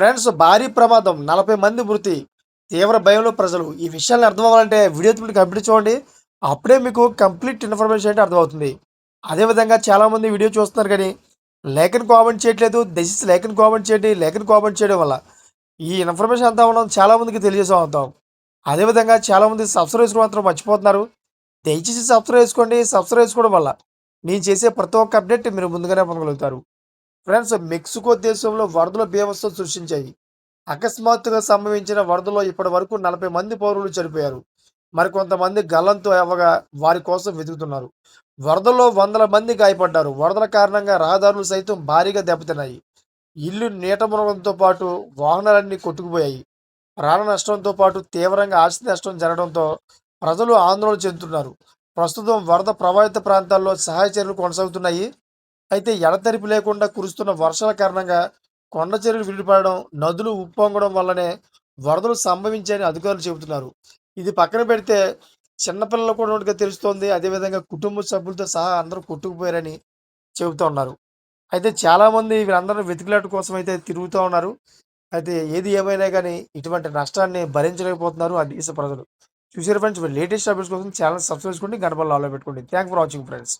Friends భారీ ప్రమాదం. నలభై మంది మృతి. తీవ్ర భయంలో ప్రజలు. ఈ విషయాన్ని అర్థం అవ్వాలంటే వీడియో ఇప్పుడు కంప్లీట్ చూడండి. అప్పుడే మీకు కంప్లీట్ ఇన్ఫర్మేషన్ అంటే అర్థమవుతుంది అదేవిధంగా చాలామంది వీడియో చూస్తున్నారు కానీ లేఖను కామెంట్ చేయట్లేదు. దయచేసి లేఖను కామెంట్ చేయండి. లేఖను కామెంట్ చేయడం వల్ల ఈ ఇన్ఫర్మేషన్ అంతా మనం చాలామందికి తెలియజేసా ఉంటాం. అదేవిధంగా చాలామంది సబ్స్క్రైబ్ చేసుకోవడం మాత్రం మర్చిపోతున్నారు. దయచేసి సబ్స్క్రైబ్ చేసుకోండి. సబ్స్క్రైబ్ చేసుకోవడం వల్ల నేను చేసే ప్రతి ఒక్క అప్డేట్ మీరు ముందుగానే పొందగలుగుతారు. ఫ్రెండ్స్ మెక్సికో దేశంలో వరదలు బీభత్సం సృష్టించాయి. అకస్మాత్తుగా సంభవించిన వరదలో ఇప్పటి వరకు నలభై మంది పౌరులు చనిపోయారు. మరికొంతమంది గల్లంతో అవ్వగా వారి కోసం వెతుకుతున్నారు. వరదల్లో వందల మంది గాయపడ్డారు. వరదల కారణంగా రహదారులు సైతం భారీగా దెబ్బతిన్నాయి. ఇల్లు నీట మునగడంతో పాటు వాహనాలన్నీ కొట్టుకుపోయాయి. ప్రాణ నష్టంతో పాటు తీవ్రంగా ఆస్తి నష్టం జరగడంతో ప్రజలు ఆందోళన చెందుతున్నారు. ప్రస్తుతం వరద ప్రభావిత ప్రాంతాల్లో సహాయ చర్యలు కొనసాగుతున్నాయి. అయితే ఎడతెరిపి లేకుండా కురుస్తున్న వర్షాల కారణంగా కొండ చెరువులు విడిపడడం నదులు ఉప్పొంగడం వల్లనే వరదలు సంభవించాయని అధికారులు చెబుతున్నారు. ఇది పక్కన పెడితే చిన్నపిల్లలు కూడా ఉన్నట్టుగా తెలుస్తోంది. అదేవిధంగా కుటుంబ సభ్యులతో సహా అందరూ కొట్టుకుపోయారని చెబుతూ ఉన్నారు. అయితే చాలామంది వీళ్ళందరూ వెతికిలాట కోసం అయితే తిరుగుతూ ఉన్నారు. అయితే ఏది ఏమైనా కానీ ఇటువంటి నష్టాన్ని భరించలేకపోతున్నారు ఆ దేశ ప్రజలు. చూసారు ఫ్రెండ్స్ లేటెస్ట్ అప్డేట్స్ కోసం ఛానల్ సబ్స్క్రైబ్ చేసుకోండి గడపల్లో ఆలో పెట్టుకోండి. Thank for watching friends.